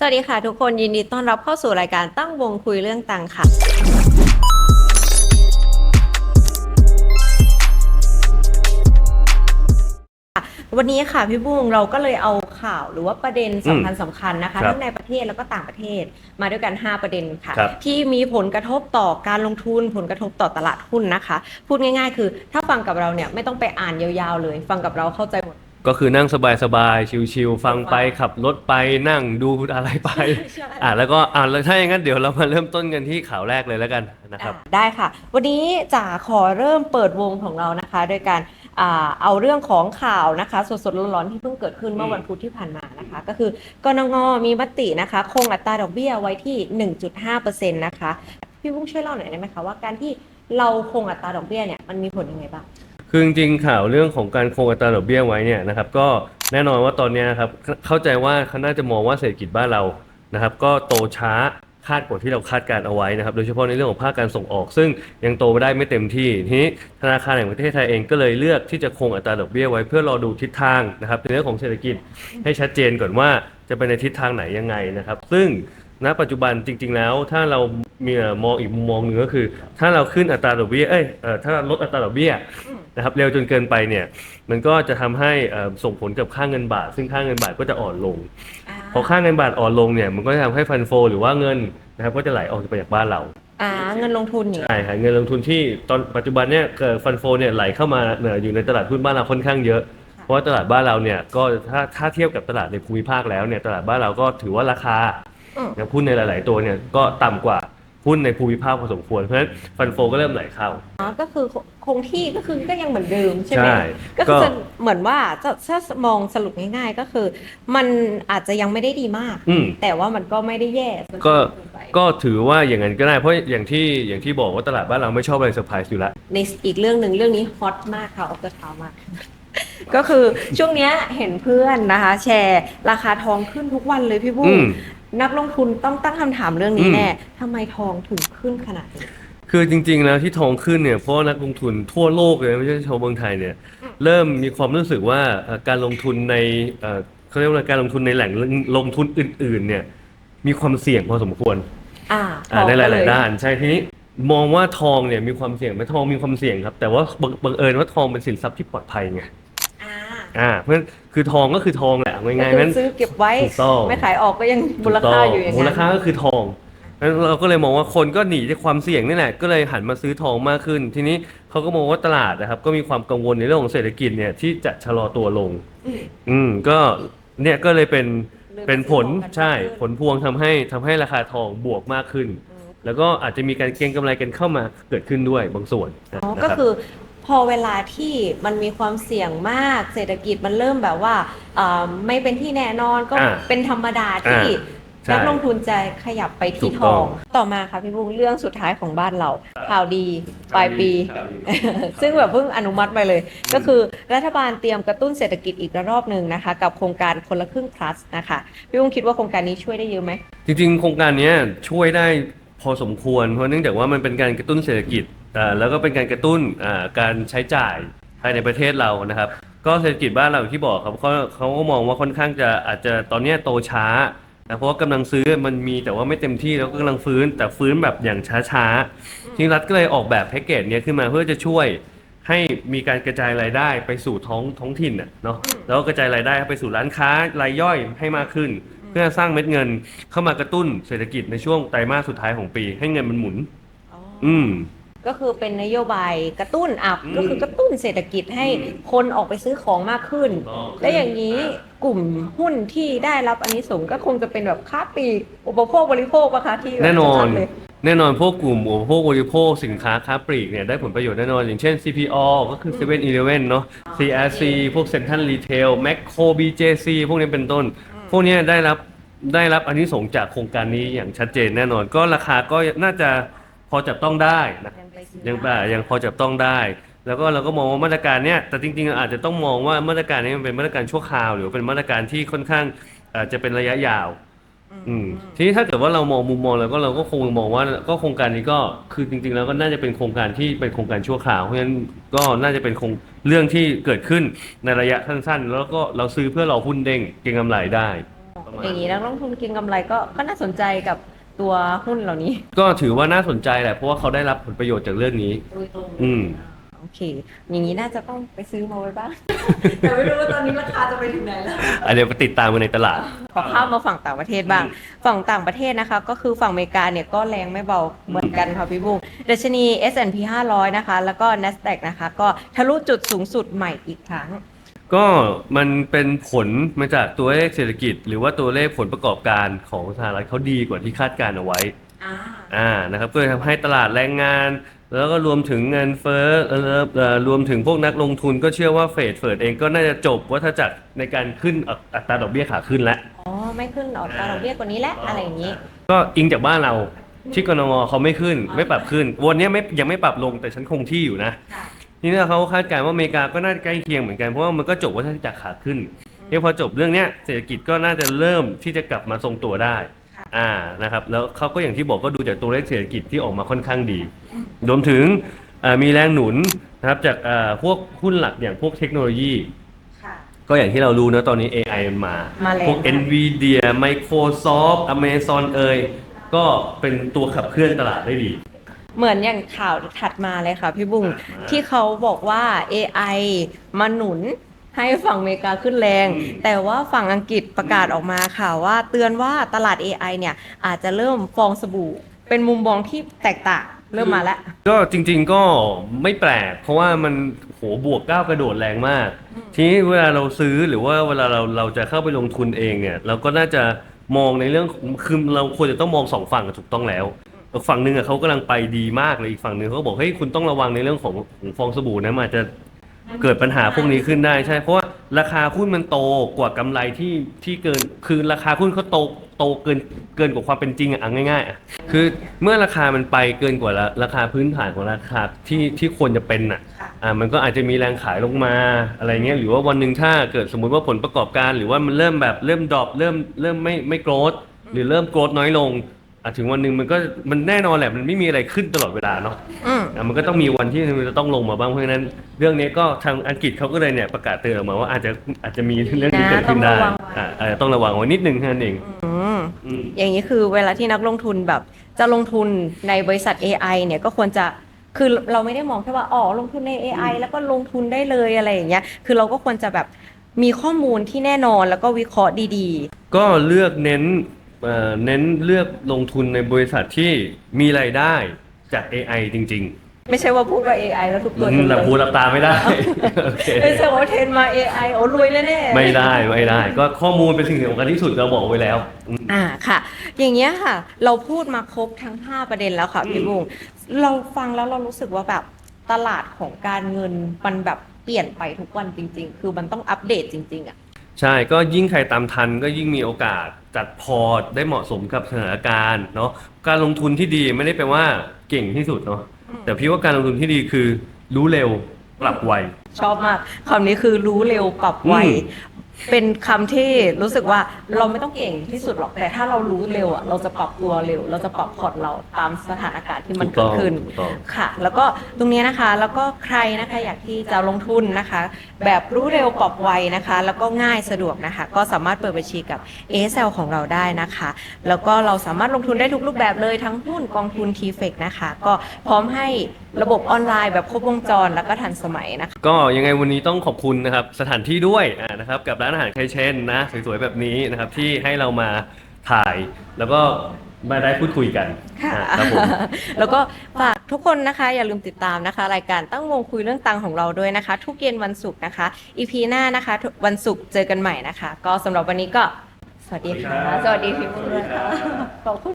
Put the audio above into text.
สวัสดีค่ะทุกคนยินดีต้อนรับเข้าสู่รายการตั้งวงคุยเรื่องตังค่ะ วันนี้ค่ะพี่บุ้งเราก็เลยเอาข่าวหรือว่าประเด็นสำคัญสำคัญนะคะครับทั้งในประเทศแล้วก็ต่างประเทศมาด้วยกัน 5 ประเด็นค่ะ ครับ ที่มีผลกระทบต่อการลงทุนผลกระทบต่อตลาดหุ้นนะคะ พูดง่าย ๆ คือ ถ้าฟังกับเราเนี่ยไม่ต้องไปอ่านยาวๆเลย ฟังกับเราเข้าใจหมด ก็คือนั่งสบายๆ ชิวๆฟังไป ขับรถไป นั่งดูอะไรไป ใช่ อะแล้วก็อะแล้วถ้าอย่างนั้นเดี๋ยวเรามาเริ่มต้นกันที่ข่าวแรกเลยแล้วกันนะครับ อ่าได้ค่ะ วันนี้จะขอเริ่มเปิดวงของเรานะคะ โดยการอ่าเอาเรื่องของข่าวนะคะ สดๆร้อนๆที่เพิ่งเกิดขึ้นเมื่ออืมวันพุธที่ผ่านมานะคะ ก็คือกนงมีมตินะคะคงอัตราดอกเบี้ยไว้ที่ 1.5%นะคะ พี่บุ้งช่วยเล่าหน่อยได้ไหมคะว่าการที่เราคงอัตราดอกเบี้ยเนี่ยมันมีผลยังไงบ้าง คือจริงๆข่าวเรื่องของการคงอัตราดอกเบี้ยไว้เนี่ยนะครับก็แน่นอนว่าตอนนี้นะครับเข้าใจว่าเขาน่าจะมองว่าเศรษฐกิจบ้านเรานะครับ ก็โตช้าคาดกว่าที่เราคาดการเอาไว้นะครับ โดยเฉพาะในเรื่องของภาคการส่งออก ซึ่งยังโตไม่ได้ไม่เต็มที่ทีนี้ธนาคารแห่งประเทศไทยเองก็เลยเลือกที่จะคงอัตราดอกเบี้ยไว้เพื่อรอดูทิศทางนะครับในเรื่องของเศรษฐกิจให้ชัดเจนก่อนว่าจะไปในทิศทางไหนยังไงนะครับ ซึ่งณปัจจุบันจริง ๆ แล้วถ้าเรา มีเอ่อมองอีกมุมมองหนึ่งก็คือ ถ้าเราขึ้นอัตราดอกเบี้ยเอ้ยเอ่อถ้าเราลดอัตราดอกเบี้ยอืมนะครับเร็วจนเกินไปเนี่ยมันก็จะทำให้เอ่อส่งผลกับค่าเงินบาท ซึ่งค่าเงินบาทก็จะอ่อนลง พอค่าเงินบาทอ่อนลงเนี่ยมันก็จะทำให้ฟันโฟหรือว่าเงินนะครับก็จะไหลออกไปจากบ้านเราอ่าเงินลงทุนอย่างใช่ครับเงินลงทุนที่ตอนปัจจุบันเนี่ยเกิดฟันโฟเนี่ยไหลเข้ามาเนี่ยอยู่ในตลาดหุ้นบ้านเราค่อนข้างเยอะเพราะว่าตลาดบ้านเราเนี่ยก็ถ้าถ้าเทียบกับตลาดในภูมิภาคแล้วเนี่ยตลาดบ้านเราก็ถือว่าราคาอืมนะหุ้นในหลาย ๆ ตัวเนี่ยก็ต่ำกว่า หุ้นในภูมิภาคพอสมควรเพราะฉะนั้นฟันโฟก็เริ่มไหลเข้าอ๋อก็คือคงที่ก็คือก็ยังเหมือนเดิมใช่ไหมใช่ก็คือก็จะเหมือนว่าจะถ้ามองสรุปง่ายๆก็คือ มันอาจจะยังไม่ได้ดีมากอืมแต่ว่ามันก็ไม่ได้แย่จนก็เนไปก็ถือว่าอย่างนั้นก็ได้เพราะอย่างที่อย่างที่บอกว่าตลาดบ้านเราไม่ชอบอะไรเซอร์ไพรส์อยู่แล้วในอีกเรื่องหนึ่งเรื่องนี้ฮอตมากค่ะออกกระเช้ามากก็คือช่วงเนี้ยเห็นเพื่อนนะคะ แชร์ราคาทองขึ้นทุกวันเลยพี่บุ้อืงม นักลงทุนต้องตั้งคำถามเรื่องนี้อืมแน่ทำไมทองถึงขึ้นขนาดนี้ คือจริง ๆ แล้วที่ทองขึ้นเนี่ยเพราะว่านักลงทุนทั่วโลกเลยไม่ใช่เฉพาะเมืองไทยเนี่ยอืมเริ่มมีความรู้สึกว่าเอ่อการลงทุนในเอ่อเขาเรียกว่าการลงทุนในแหล่งลงทุนอื่น ๆ เนี่ย มีความเสี่ยงพอสมควรอ่าอ่าในหก็ลาย ๆ ด้าน ใช่ทีนี้มองว่าทองเนี่ยมีความเสี่ยงไหมทองมีความเสี่ยงครับ แต่ว่าบังบังเอิญว่าทองเป็นสินทรัพย์ที่ปลอดภัยไงอ่าอ่าเพราะฉะนั้นคือทองก็คือทอง แหละง่ายๆก็นั้นคือซื้อเก็บไว้ถูกต้อง ไม่ขายออกก็ยังมูลค่าอยู่อย่างมูนั้นลค่าก็คือทองนั้นเราก็เลยมองว่าคนก็หนีจากความเสี่ยงนี่แหละก็เลยหันมาซื้อทองมากขึ้น ทีนี้เขาก็มองว่าตลาดนะครับ ก็มีความกังวลในเรื่องของเศรษฐกิจเนี่ยที่จะชะลอตัวลง อืมอืมก็เนี่ยก็เลยเป็นเลยเป็นผลซื้อทองกันใช่มากขึ้นผลพวงทำให้ทำให้ราคาทองบวกมากขึ้น อืมแล้วก็อาจจะมีการเก็งกำไรกันเข้ามาเกิดขึ้นด้วยบางส่วนนะอ๋อนะก็รับ คือ พอเวลาที่มันมีความเสี่ยงมาก เศรษฐกิจมันเริ่มแบบว่าอ่าไม่เป็นที่แน่นอนก็อ่าเป็นธรรมดาที่อ่าใช่นักลงทุนจะขยับไปถูที่กทต้ออง ง ต่อมาค่ะพี่บุ้งเรื่องสุดท้ายของบ้านเราข่าวดีปลายปีครับซึ่งแบบเพิ่งอนุมัติไปเลย ก็คือรัฐบาลเตรียมกระตุ้นเศรษฐกิจอีกระรอบหนึ่งนะคะ กับโครงการคนละครึ่ง plus นะคะพี่บุ้งคิดว่าโครงการนี้ช่วยได้เยอะไหม จริงๆ โครงการเนี้ยช่วยได้พอสมควร เพราะเนื่องจากว่ามันเป็นการกระตุ้นเศรษฐกิจอ่า แล้วก็เป็นการกระตุ้นอ่าการใช้จ่ายภายในประเทศเรานะครับ ก็เศรษฐกิจบ้านเราอย่างที่บอกครับเขาเขาก็มองว่าค่อนข้างจะอาจจะตอนเนี้ยโตช้านะเพราะว่ากำลังซื้อมันมีแต่ว่าไม่เต็มที่แล้วก็กำลังฟื้น แต่ฟื้นแบบอย่างช้าๆทีนี้รัฐก็เลยออกแบบแพ็กเกจเนี้ยขึ้นมาเพื่อจะช่วยให้มีการกระจายรายได้ไปสู่ท้องท้องถิ่นน่ะเนาะแล้วก็กระจายรายได้ไปสู่ร้านค้ารายย่อยให้มากขึ้น เพื่อสร้างเม็ดเงินเข้ามากระตุ้นเศรษฐกิจในช่วงไตรมาสสุดท้ายของปี ให้เงินมันหมุน อืม ก็คือเป็นนโยบายกระตุ้นอับอืมก็คือกระตุ้นเศรษฐกิจให้อืมคนออกไปซื้อของมากขึ้นถูกต้องและอย่างนี้กลุ่มหุ้นที่ได้รับอันนี้สงส์ก็คงจะเป็นแบบค้าปลีกอุปโภคบริโภคปะคะที่แบบแน่นอนชัดๆเลยแน่นอนพวกกลุ่มอุปโภคบริโภคสินค้าค้าปลีกเนี่ยได้ผลประโยชน์แน่นอน อย่างเช่น CPO ก็คือ7 e เ e ่ e เนาะ CRC พวก Central Retail Macro BJC พวกนี้เป็นต้น พวกเนี้ยได้รับได้รับอันนี้สงส์จากโครงการนี้อย่างชัดเจนแน่นอน ก็ราคาก็น่าจะพอจับต้องได้นะยังไปซื้อ ยังได้แบบยังพอจับต้องได้ แล้วก็เราก็มองว่ามาตรการเนี้ยแต่จริงๆอาจจะต้องมองว่ามาตรการนี้มันเป็นมาตรการชั่วคราว หรือว่าเป็นมาตรการที่ค่อนข้างอาจจะเป็นระยะยาว อืมทีนี้ถ้าเกิดว่าเรามองมุมมองแล้วก็เราก็คงมองว่าก็โครงการนี้ก็คือจริง ๆ แล้วก็น่าจะเป็นโครงการที่เป็นโครงการชั่วคราวเพราะฉะนั้นก็น่าจะเป็นโครงเรื่องที่เกิดขึ้นในระยะสั้นๆ แล้วก็เราซื้อเพื่อเราหุ้นเด้งเก็งกำไรได้ ประมาณ อย่างนี้นักลงทุนเก็งกำไรก็ก็น่าสนใจกับ ตัวหุ้นเหล่านี้ก็ถือว่าน่าสนใจแหละเพราะว่าเขาได้รับผลประโยชน์จากเรื่องนี้อืม โอเค อย่างนี้น่าจะต้องไปซื้อมาไว้บ้าง แต่ไม่รู้ว่าตอนนี้ราคาจะไปถึงไหนแล้ว อันเดี๋ยวไปติดตามกันในตลาด ขอข้ามมาฝั่งต่างประเทศบ้าง ฝั่งต่างประเทศนะคะ ก็คือฝั่งอเมริกาเนี่ยก็แรงไม่เบาเหมือนกันค่ะพี่บุ้งดัชนี S&P 500 นะคะ แล้วก็ NASDAQ นะคะ ก็ทะลุจุดสูงสุดใหม่อีกครั้ง ก็มันเป็นผลมาจากตัวเลขเศรษฐกิจ หรือว่าตัวเลขผลประกอบการของสหรัฐเขาดีกว่าที่คาดการณ์เอาไว้อ่าอ่านะครับก็เลยทำให้ตลาดแรงงาน แล้วก็รวมถึงเงินเฟ้อเอ่อเอ่อรวมถึงพวกนักลงทุนก็เชื่อว่าเฟดเฟิร์ดเองก็น่าจะจบวัฏจักรในการขึ้นอัตอัตราดอกเบี้ยขาขึ้นแล้ว อ๋อ ไม่ขึ้นอัตราดอกเบี้ยกว่านี้แหละอะไรอย่างนี้ ก็อิงจากบ้านเราที่กนงเขาไม่ขึ้นไม่ปรับขึ้น วันนี้ไม่ยังไม่ปรับลงแต่ฉันคงที่อยู่นะ ค่ะ ทีนี้เขาคาดการณ์ว่าอเมริกาก็น่าจะใกล้เคียงเหมือนกันเพราะว่ามันก็จบวัฏจักรขาขึ้นเนี่ยพอจบเรื่องเนี้ยเศรษฐกิจก็น่าจะเริ่มที่จะกลับมาทรงตัวได้ค่ะอ่านะครับ แล้วเขาก็อย่างที่บอกก็ดูจากตัวเลขเศรษฐกิจที่ออกมาค่อนข้างดีรวมถึงอ่ามีแรงหนุนนะครับจากอ่าพวกหุ้นหลักอย่างพวกเทคโนโลยีค่ะก็อย่างที่เรารู้นะตอนนี้ AI มันมามาแรงพวกค่ะ Nvidia Microsoft Amazon เอ่ยก็เป็นตัวขับเคลื่อนตลาดได้ดี เหมือนอย่างข่าวถัดมาเลยค่ะพี่บุ้งที่เขาบอกว่า AI มาหนุนให้ฝั่งอเมริกาขึ้นแรงอืมแต่ว่าฝั่งอังกฤษประกาศออกมาค่ะว่าเตือนว่าตลาด AI เนี่ยอาจจะเริ่มฟองสบู่ เป็นมุมมองที่แตกต่างเริ่มมาแล้ว ก็จริง ๆก็ไม่แปลก เพราะว่ามันโหบวกก้าวกระโดดแรงมาก ทีนี้เวลาเราซื้อหรือว่าเวลาเราเราจะเข้าไปลงทุนเองเนี่ย เราก็น่าจะมองในเรื่องคือเราควรจะต้องมองสองฝั่งถูกต้องแล้ว ฝั่งหนึ่งอะเขากำลังไปดีมากเลยอีกฝั่งหนึ่งเขาก็บอกเฮ้ยคุณต้องระวังในเรื่องของของฟองสบู่นะมันอาจจะเกิดปัญหาพวกนี้ขึ้นได้ใช่ เพราะว่าราคาหุ้นมันโตกว่ากำไรที่ที่เกินคือราคาหุ้นเขาโตโตเกินเกินกว่าความเป็นจริงอะเอาง่ายๆอะคือเมื่อราคามันไปเกินกว่าราราคาพื้นฐานของราคาที่ที่ควรจะเป็นอะค่ะอ่ามันก็อาจจะมีแรงขายลงมาอะไรเงี้ยหรือว่าวันหนึ่งถ้าเกิดสมมุติว่าผลประกอบการ หรือว่ามันเริ่มแบบเริ่มดรอปเริ่มเริ่มไม่ไม่โกรธหรือเริ่มโกรธน้อยลง อะถึงวันหนึ่งมันก็มันแน่นอนแหละมันไม่มีอะไรขึ้นตลอดเวลาเนาะอืมอะมันก็ต้องมีวันที่มันจะต้องลงมาบ้างเพราะฉะนั้น เรื่องนี้ก็ทางอังกฤษเขาก็เลยเนี่ยประกาศเตือนออกมาว่าอาจจะอาจจะมีเรื่องนี้เกิดขึ้นได้ต้องระวังไว้อ่าอาจจะต้องระวังไว้นิดนึงแค่นั้นเองอืมอืม อย่างนี้คือเวลาที่นักลงทุนแบบจะลงทุนในบริษัท AI เนี่ยก็ควรจะคือเราไม่ได้มองแค่ว่าอ๋อลงทุนใน AI แล้วก็ลงทุนได้เลยอะไรอย่างเงี้ยคือเราก็ควรจะแบบมีข้อมูลที่แน่นอนแล้วก็วิเคราะห์ดี ก็เลือกเน้น เอ่อเน้นเลือกลงทุนในบริษัทที่มีรายได้จาก AI จริงๆไม่ใช่ว่าพูดว่า AI แล้วทุกๆตัวอืจะมรหลับวยหูหลับตาไม่ได้ โอเค ไม่ใช่ว่าเทรนมา AI โอ้รวยแน่ๆ ไม่ได้ไม่ได้ ก็ข้อมูลเป็นสิ่งสำคัญที่สุดเราบอกไว้แล้วอืมอ่าค่ะ อย่างเงี้ยค่ะ เราพูดมาครบทั้ง 5 ประเด็นแล้วค่ะพี่บุ้งเราฟังแล้วเรารู้สึกว่าแบบตลาดของการเงินมันแบบเปลี่ยนไปทุกวันจริง ๆ คือมันต้องอัปเดตจริง ๆอะ ใช่ก็ยิ่งใครตามทันก็ยิ่งมีโอกาส จัดพอร์ตได้เหมาะสมกับสถานการณ์เนาะการลงทุนที่ดีไม่ได้แปลว่าเก่งที่สุดเนาะแต่พี่ว่าการลงทุนที่ดีคือรู้เร็วปรับไวชอบมากคำนี้คือรู้เร็วปรับไวอืม เป็นคำที่รู้สึกว่าเราไม่ต้องเก่งที่สุดหรอกแต่ถ้าเรารู้เร็วอะเราจะปรับตัวเร็ว เราจะปรับพอร์ตเราตามสถานการณ์ที่มันถูกเกิต้ดองขึ้น ถูกต้อง ค่ะ แล้วก็ตรงนี้นะคะ แล้วก็ใครนะคะอยากที่จะลงทุนนะคะ แบบรู้เร็วปรับไวนะคะ แล้วก็ง่ายสะดวกนะคะ ก็สามารถเปิดบัญชีกับ ASL ของเราได้นะคะ แล้วก็เราสามารถลงทุนได้ทุกรูปแบบเลยทั้งหุ้นกองทุน t f e c นะคะ ก็พร้อมให้ระบบออนไลน์แบบครบวงจรแล้วก็ทันสมัยนะคะ ก็ยังไงวันนี้ต้องขอบคุณนะครับสถานที่ด้วยอ่านะครับกับร้านอาหารไคเชนนะสวยๆแบบนี้นะครับที่ให้เรามาถ่ายแล้วก็มาได้พูดคุยกันค่ะ อ่าครับผม แล้วก็ฝากทุกคนนะคะ อย่าลืมติดตามนะคะ รายการตั้งวงคุยเรื่องตังของเราด้วยนะคะ ทุกเย็นวันศุกร์นะคะ อีพีหน้านะคะทุกวันศุกร์เจอกันใหม่นะคะ ก็สำหรับวันนี้ก็ สวัสดีค่ะ สวัสดีพี่ปุ้ยด้วยค่ะขอบคุณ